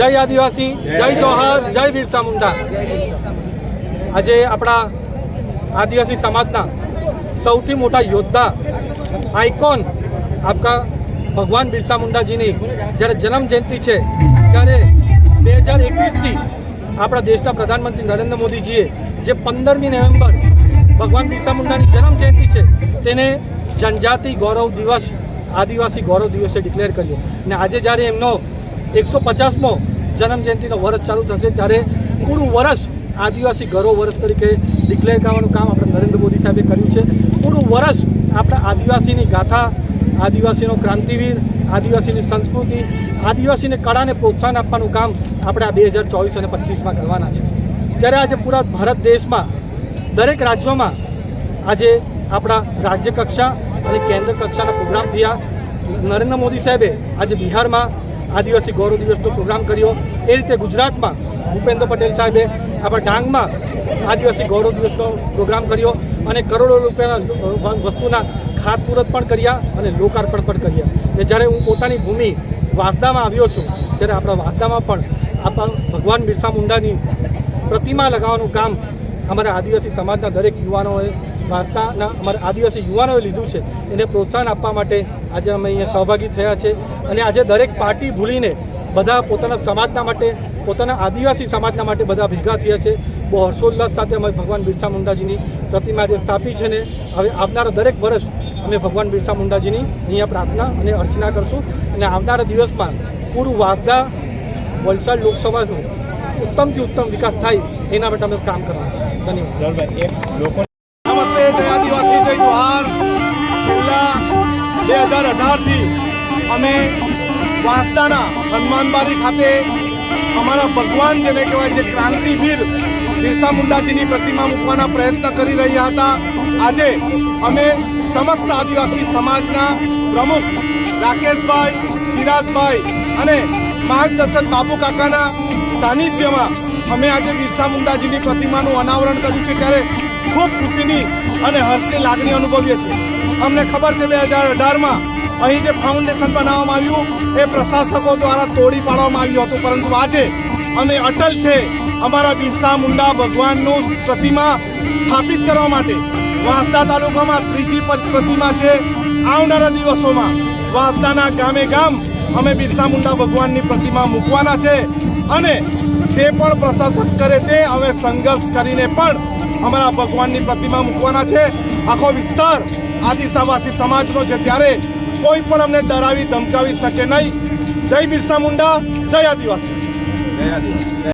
જય આદિવાસી જય જોહર જય બિરસા મુંડા. આજે આપણા આદિવાસી સમાજના સૌથી મોટા યોદ્ધા આઇકોન આપકા ભગવાન બિરસા મુંડાજીની જ્યારે જન્મ જયંતિ છે ત્યારે બે હજાર એકવીસથી આપણા દેશના પ્રધાનમંત્રી નરેન્દ્ર મોદીજીએ જે પંદરમી નવેમ્બર ભગવાન બિરસા મુંડાની જન્મ જયંતિ છે તેને જનજાતિ ગૌરવ દિવસ આદિવાસી ગૌરવ દિવસે ડિક્લેર કર્યો. અને આજે જ્યારે એમનો એકસો પચાસમો જન્મ જયંતિનો વર્ષ ચાલુ થશે ત્યારે પૂરું વર્ષ આદિવાસી ગૌરવ વર્ષ તરીકે ડિક્લેર કરવાનું કામ આપણે નરેન્દ્ર મોદી સાહેબે કર્યું છે. પૂરું વર્ષ આપણા આદિવાસીની ગાથા, આદિવાસીનો ક્રાંતિવીર, આદિવાસીની સંસ્કૃતિ, આદિવાસીને કળાને પ્રોત્સાહન આપવાનું કામ આપણે આ બે હજાર ચોવીસ અને પચીસમાં કરવાના છે. ત્યારે આજે પૂરા ભારત દેશમાં, દરેક રાજ્યોમાં આજે આપણા રાજ્ય કક્ષા અને કેન્દ્ર કક્ષાના પ્રોગ્રામ થયા. નરેન્દ્ર મોદી સાહેબે આજે બિહારમાં આદિવાસી ગૌરવ દિવસનો પ્રોગ્રામ કર્યો. એ રીતે ગુજરાતમાં ભૂપેન્દ્ર પટેલ સાહેબે આપણા ડાંગમાં આદિવાસી ગૌરવ દિવસનો પ્રોગ્રામ કર્યો અને કરોડો રૂપિયાના વસ્તુના ખાતમુહૂર્ત પણ કર્યા અને લોકાર્પણ પણ કર્યા. ને જ્યારે હું પોતાની ભૂમિ વાસદામાં આવ્યો છું, ત્યારે આપણા વાસદામાં પણ આપણા ભગવાન બિરસા મુંડાની પ્રતિમા લગાવવાનું કામ અમારા આદિવાસી સમાજના દરેક યુવાનોએ, વાસદાના અમારા આદિવાસી યુવાનોએ લીધું છે. એને પ્રોત્સાહન આપવા માટે આજે અમે અહીંયા સહભાગી થયા છે. અને આજે દરેક પાર્ટી ભૂલીને બધા પોતાના સમાજના માટે પોતાના આદિવાસી સમાજના માટે બધા ભેગા થયા છે. બહુ હર્ષોલ્લાસ સાથે અમે ભગવાન બિરસા મુંડાજીની પ્રતિમા જે સ્થાપી છે ને હવે આવનારા દરેક વર્ષ અમે ભગવાન બિરસા મુંડાજીની અહીંયા પ્રાર્થના અને અર્ચના કરશું. અને આવનારા દિવસમાં પૂરું વાસદા વલસાડ લોકસભાનું ઉત્તમથી ઉત્તમ વિકાસ થાય એના માટે અમે કામ કરવાનું છે. ધન્યવાદ. નમસ્તે જય આદિવાસી જય જોહાર. છેલ્લા બે હજાર અઢારથી અમે વાંસદાના હનુમાનબારી ખાતે અમારા ભગવાન જેને કહેવાય છે ક્રાંતિવીર બિરસા મુંડાજીની પ્રતિમા મૂકવાના પ્રયત્ન કરી રહ્યા હતા. આજે અમે સમસ્ત આદિવાસી સમાજના પ્રમુખ રાકેશભાઈ ચિરાગભાઈ અને માર્ગદર્શક બાપુ કાકાના સાનિધ્યમાં અમે આજે બિરસા મુંડાજીની પ્રતિમાનું અનાવરણ કર્યું છે. ત્યારે ખૂબ ખુશીની અને હર્ષની લાગણી અનુભવીએ છીએ. અમને ખબર છે, બે હજાર અઢારમાં અહીં જે ફાઉન્ડેશન બનાવવામાં આવ્યું, એ પ્રશાસકો દ્વારા તોડી પાડવામાં આવ્યું હતું. પરંતુ આજે અમે અટલ છે, અમારા બિરસા મુંડા ભગવાનનું પ્રતિમા સ્થાપિત કરવા માટે વાંસદા તાલુકામાં ત્રીજી પ્રતિમા છે. આવનારા દિવસોમાં વાંસદાના ગામે ગામ અમે બિરસા મુંડા ભગવાનની પ્રતિમા મૂકવાના છે અને જે પણ પ્રશાસક કરે તે હવે સંઘર્ષ કરીને પણ અમારા ભગવાનની પ્રતિમા મૂકવાના છે. આખો વિસ્તાર આદિશાવાસી સમાજનો છે. ત્યારે કોઈ પણ અમને ડરાવી ધમકાવી શકે નહીં. જય બિરસા મુંડા જય આદિવાસી.